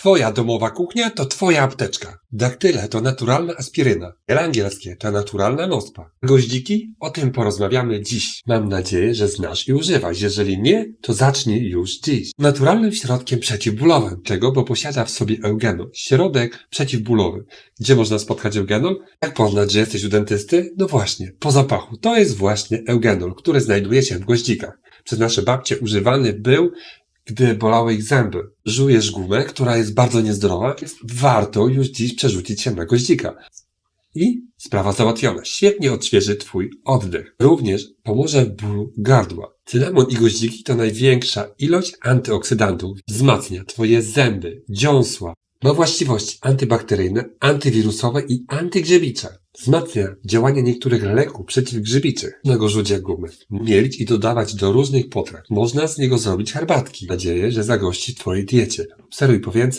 Twoja domowa kuchnia to twoja apteczka. Daktyle to naturalna aspiryna. Jele angielskie to naturalna nospa. Goździki? O tym porozmawiamy dziś. Mam nadzieję, że znasz i używasz. Jeżeli nie, to zacznij już dziś. Naturalnym środkiem przeciwbólowym. Czego? Bo posiada w sobie eugenol. Środek przeciwbólowy. Gdzie można spotkać eugenol? Jak poznać, że jesteś u dentysty? No właśnie, po zapachu. To jest właśnie eugenol, który znajduje się w goździkach. Przez nasze babcie używany był gdy bolały ich zęby. Żujesz gumę, która jest bardzo niezdrowa, więc warto już dziś przerzucić się na goździka. I sprawa załatwiona. Świetnie odświeży Twój oddech. Również pomoże w bólu gardła. Cynamon i goździki to największa ilość antyoksydantów. Wzmacnia Twoje zęby, dziąsła. Ma właściwości antybakteryjne, antywirusowe i antygrzybicze. Wzmacnia działanie niektórych leków przeciwgrzybiczych. Na go rzuć jak gumy. Mielić i dodawać do różnych potraw. Można z niego zrobić herbatki. Nadzieję, że zagości w Twojej diecie. Obserwuj po więcej.